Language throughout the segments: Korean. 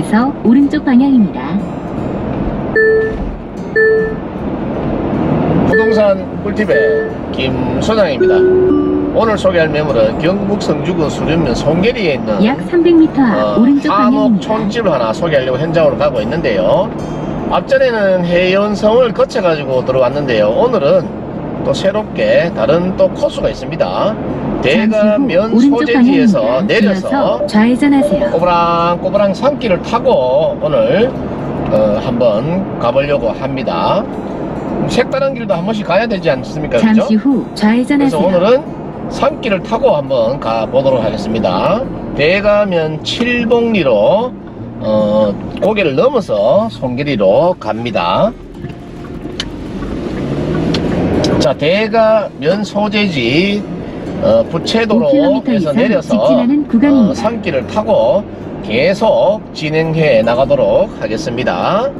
교차로에서 오른쪽 방향입니다. 부동산 꿀팁의 김 소장입니다. 오늘 소개할 매물은 경북 성주구 수련면 송계리에 있는 약 300m 앞 어, 오른쪽 한옥 방향입니다. 촌집을 하나 소개하려고 현장으로 가고 있는데요. 앞전에는 해연성을 거쳐가지고 들어왔는데요. 오늘은 또 새롭게 다른 또 코스가 있습니다. 대가면 소재지에서 내려서 좌회전하세요. 꼬부랑꼬부랑 산길을 타고 오늘 어, 한번 가보려고 합니다. 색다른 길도 한 번씩 가야 되지 않습니까? 잠시 후 그래서 좌회전하세요. 오늘은 산길을 타고 한번 가보도록 하겠습니다. 대가면 7봉리로 어, 고개를 넘어서 송계리로 갑니다. 자, 대가면 소재지 어, 5km 부채도로에서 내려서. 어, 산길을 타고 계속 진행해 나가도록 하겠습니다.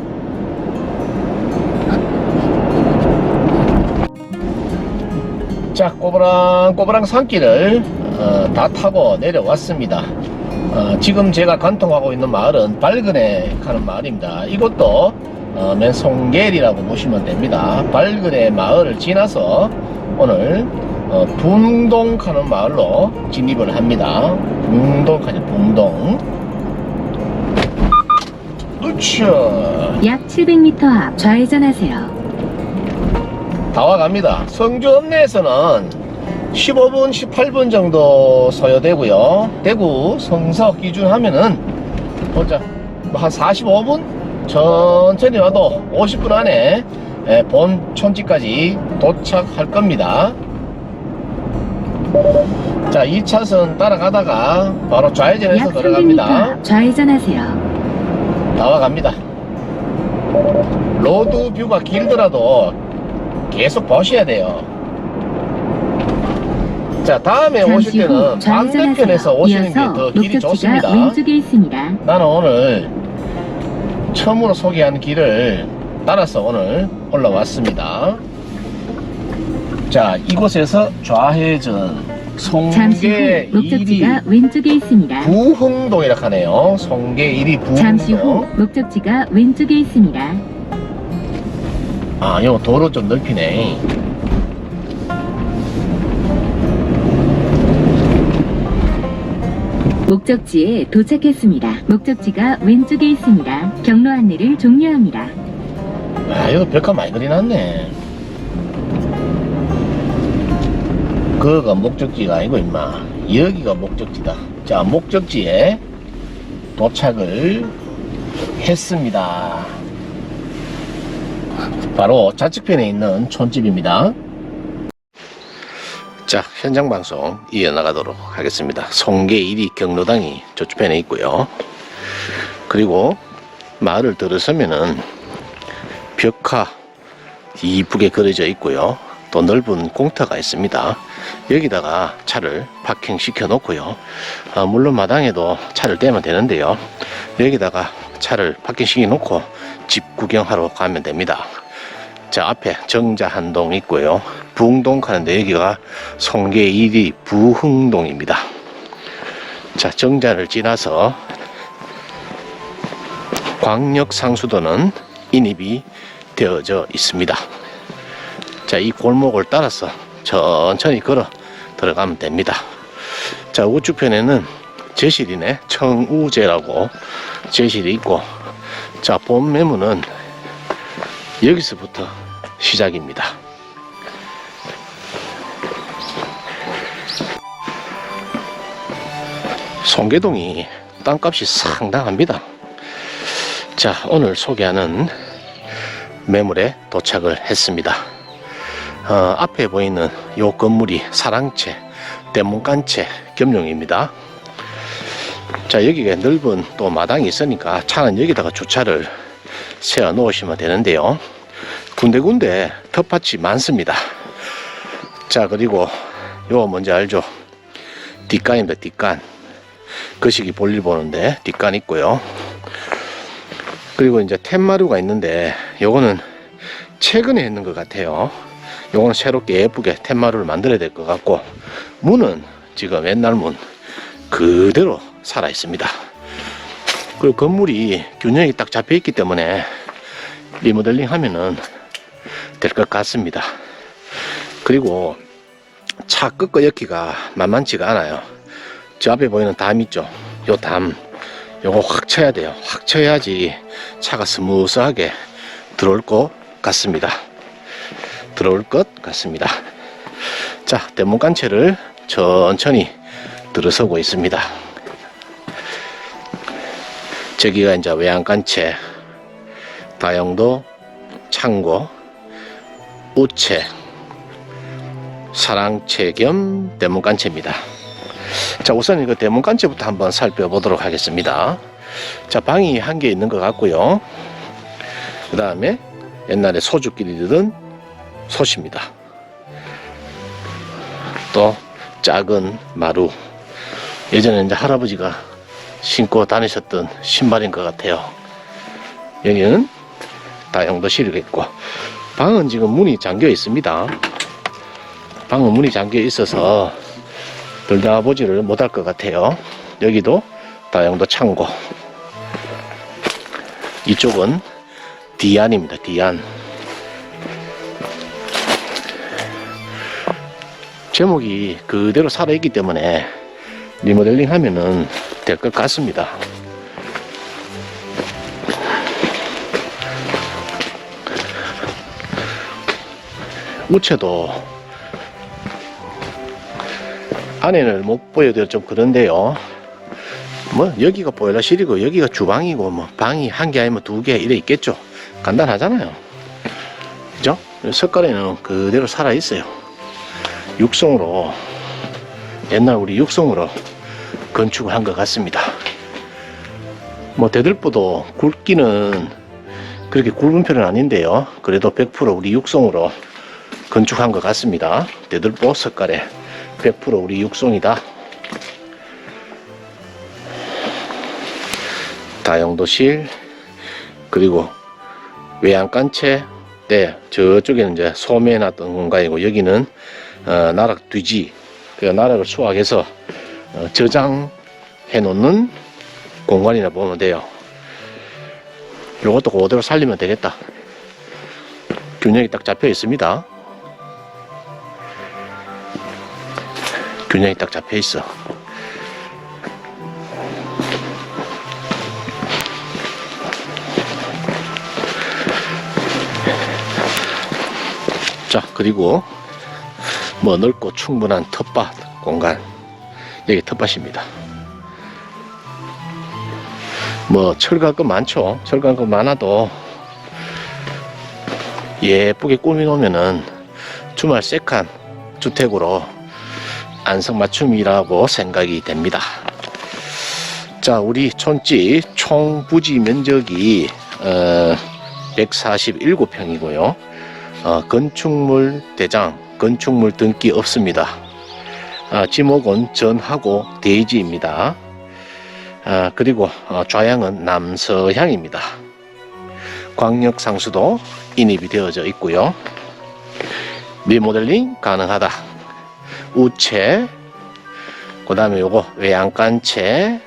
자, 꼬부랑 꼬부랑 산길을 어, 다 타고 내려왔습니다. 어, 지금 제가 관통하고 있는 마을은 발근에 가는 마을입니다. 이것도 어, 맨송계리라고 보시면 됩니다. 발근의 마을을 지나서 오늘 어, 붕동 가는 마을로 진입을 합니다. 붕동 가죠, 붕동. 으쌰. 약 700m 앞 좌회전하세요. 다 와갑니다. 성주 읍내에서는 15분, 18분 정도 소요되고요. 대구 성석 기준 하면은 보자 뭐한 45분 천천히 와도 50분 안에 예, 본 촌지까지 도착할 겁니다. 자, 2차선 따라가다가 바로 좌회전해서 약 300m 들어갑니다. 앞 좌회전하세요. 나와갑니다. 로드 뷰가 길더라도 계속 보셔야 돼요. 자, 다음에 오실 후 때는 반대편에서 좌회전하세요. 오시는 게 이어서 더 길이 목적지가 좋습니다. 왼쪽에 있습니다. 나는 오늘 처음으로 소개한 길을 따라서 오늘 올라왔습니다. 자, 이곳에서 좌회전 잠시 후 1위 목적지가 왼쪽에 있습니다. 부흥동이라 하네요. 송계 1위 잠시 후 부흥동. 목적지가 왼쪽에 있습니다. 아, 요 도로 좀 넓히네. 목적지에 도착했습니다. 목적지가 왼쪽에 있습니다. 경로 안내를 종료합니다. 아, 이거 벽화 많이 그려놨네. 그거가 목적지가 아니고, 임마. 여기가 목적지다. 자, 목적지에 도착을 했습니다. 바로 좌측편에 있는 촌집입니다. 자, 현장 방송 이어나가도록 하겠습니다. 송계 1위 경로당이 저쪽편에 있고요. 그리고 마을을 들어서면은 벽화 이쁘게 그려져 있고요. 또 넓은 공터가 있습니다. 여기다가 차를 파킹 시켜 놓고요. 아, 물론 마당에도 차를 떼면 되는데요. 여기다가 차를 파킹 시켜 놓고 집 구경하러 가면 됩니다. 자, 앞에 정자 한동 있고요. 부흥동 가는데 여기가 송계 1위 부흥동입니다. 자, 정자를 지나서 광역 상수도는 인입이 되어져 있습니다. 자, 이 골목을 따라서 천천히 걸어 들어가면 됩니다. 자, 우측편에는 제실이네. 청우제라고 제실이 있고, 자, 본 매물은 여기서부터 시작입니다. 송계동이 땅값이 상당합니다. 자, 오늘 소개하는 매물에 도착을 했습니다. 어, 앞에 보이는 요 건물이 사랑채, 대문간채 겸용입니다. 자, 여기가 넓은 또 마당이 있으니까 차는 여기다가 주차를 세워 놓으시면 되는데요. 군데군데 텃밭이 많습니다. 자, 그리고 요 뭔지 알죠? 뒷간입니다, 뒷간. 거시기 볼일 보는데 뒷간 있고요. 그리고 이제 텐마루가 있는데 요거는 최근에 했는 것 같아요. 요거는 새롭게 예쁘게 텐마루를 만들어야 될 것 같고 문은 지금 옛날 문 그대로 살아 있습니다. 그리고 건물이 균형이 딱 잡혀 있기 때문에 리모델링 하면은 될 것 같습니다. 그리고 차 끝거 엮기가 만만치가 않아요. 저 앞에 보이는 담 있죠? 요 담. 요거 확 쳐야 돼요. 확 쳐야지 차가 스무스하게 들어올 것 같습니다. 들어올 것 같습니다. 자, 대문간체를 천천히 들어서고 있습니다. 저기가 이제 외양간체, 다용도, 창고, 우체, 사랑채 겸 대문간체입니다. 자, 우선 이거 대문간체부터 한번 살펴보도록 하겠습니다. 자, 방이 한 개 있는 것 같고요. 그 다음에 옛날에 소주끼리 들은 솥입니다. 또 작은 마루. 예전에 이제 할아버지가 신고 다니셨던 신발인 것 같아요. 여기는 다용도실이겠고 방은 지금 문이 잠겨 있습니다. 방은 문이 잠겨 있어서 들다보지를 못할 것 같아요. 여기도 다용도 창고. 이쪽은 디안입니다. 디안. 제목이 그대로 살아있기 때문에 리모델링 하면은 될 것 같습니다. 우체도 안에는 못 보여드려 좀 그런데요. 뭐 여기가 보일러실이고 여기가 주방이고 뭐 방이 한 개 아니면 두 개 이래 있겠죠. 간단하잖아요. 그죠? 석가래는 그대로 살아 있어요. 육성으로 옛날 우리 육성으로 건축을 한 것 같습니다. 뭐 대들보도 굵기는 그렇게 굵은 편은 아닌데요. 그래도 100% 우리 육성으로 건축한 것 같습니다. 대들보 석가래 100% 우리 육성이다. 다용도실 그리고 외양간체 네 저쪽에는 이제 소매놨던 공간이고 여기는 어, 나락 뒤지 그 나락을 수확해서 어, 저장해 놓는 공간이라 보면 돼요. 요것도 그대로 살리면 되겠다. 균형이 딱 잡혀 있습니다. 균형이 딱 잡혀 있어. 자, 그리고 뭐 넓고 충분한 텃밭 공간. 여기 텃밭입니다. 뭐거 많죠. 거 많아도 예쁘게 꾸미놓으면은 주말 세칸 주택으로 안성맞춤이라고 생각이 됩니다. 자, 우리 촌집 총 부지 면적이 어, 147평이고요. 어, 건축물 대장, 건축물 등기 없습니다. 아, 지목은 전하고 대지입니다. 아, 그리고 어, 좌향은 남서향입니다. 광역 상수도 인입이 되어져 있고요. 리모델링 가능하다. 우체, 그 다음에 요거 외양간체,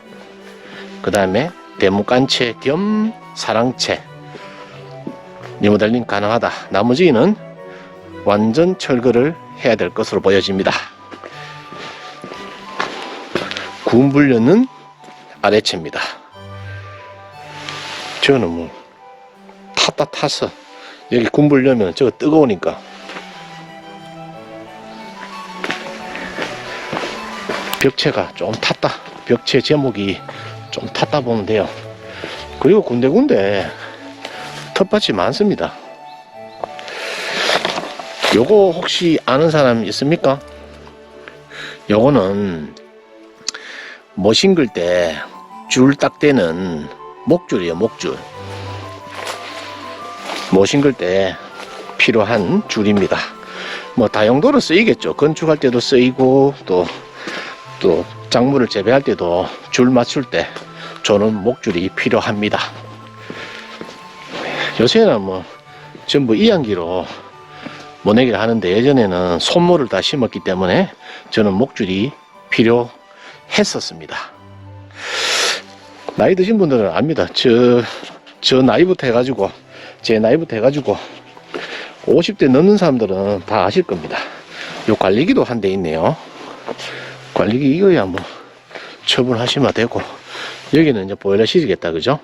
그 다음에 대문간체 겸 사랑체, 리모델링 가능하다. 나머지는 완전 철거를 해야 될 것으로 보여집니다. 군불려는 아래채입니다. 저는 뭐 탔다 타서 여기 군불려면 저거 뜨거우니까 벽체가 좀 탔다. 벽체 제목이 좀 탔다 보면 돼요. 그리고 군데군데 텃밭이 많습니다. 요거 혹시 아는 사람 있습니까? 요거는 뭐 심글 때 줄 딱 대는 목줄이에요, 목줄. 뭐 심글 때 필요한 줄입니다. 뭐 다용도로 쓰이겠죠. 건축할 때도 쓰이고 또또 작물을 재배할 때도 줄 맞출 때 저는 목줄이 필요합니다. 요새는 뭐 전부 이양기로 모내기를 하는데 예전에는 손모를 다 심었기 때문에 저는 목줄이 필요했었습니다. 나이 드신 분들은 압니다. 저, 저 나이부터 해가지고, 제 나이부터 해가지고, 50대 넘는 사람들은 다 아실 겁니다. 요 관리기도 한 대 있네요. 관리기 이거야 뭐, 처분하시면 되고, 여기는 이제 보일러실이겠다, 그죠?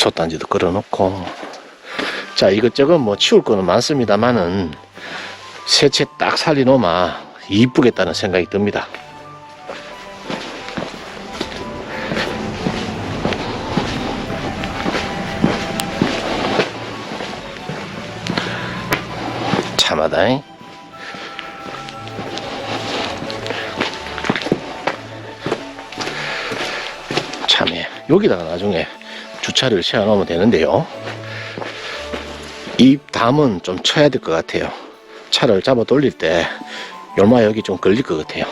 솥단지도 걸어놓고, 자, 이것저것 뭐 치울 거는 많습니다만은, 새채 딱 살리놓으면 이쁘겠다는 생각이 듭니다. 참하다 잉. 참해. 여기다가 나중에 주차를 세워놓으면 되는데요. 이 담은 좀 쳐야 될 것 같아요. 차를 잡아 돌릴 때 얼마 여기 좀 걸릴 것 같아요.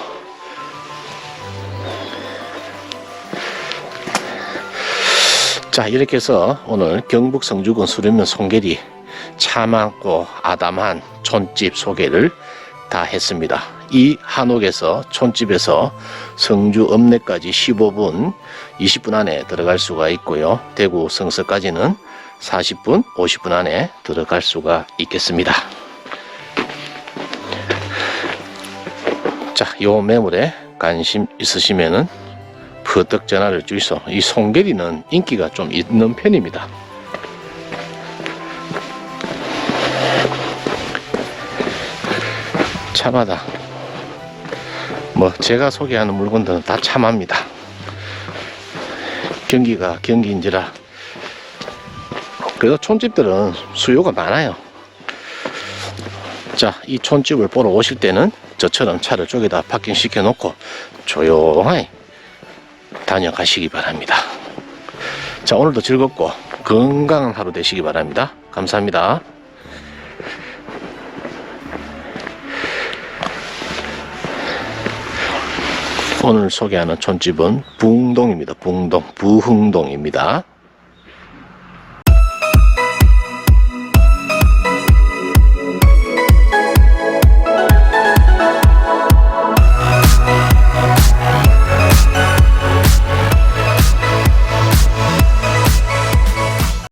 자 이렇게 해서 오늘 경북 성주군 수련면 송계리 차 많고 아담한 촌집 소개를 다 했습니다. 이 한옥에서 촌집에서 성주 읍내까지 15분, 20분 안에 들어갈 수가 있고요. 대구 성서까지는 40분, 50분 안에 들어갈 수가 있겠습니다. 자, 요 매물에 관심 있으시면은 퍼뜩 전화를 주이소. 이 송계리는 인기가 좀 있는 편입니다. 참하다. 뭐 제가 소개하는 물건들은 다 참합니다. 경기가 경기인지라 그래도 촌집들은 수요가 많아요. 자, 이 촌집을 보러 오실 때는 저처럼 차를 쪽에다 파킹 시켜 놓고 조용하게 다녀가시기 바랍니다. 자, 오늘도 즐겁고 건강한 하루 되시기 바랍니다. 감사합니다. 오늘 소개하는 촌집은 붕동입니다. 붕동, 부흥동입니다.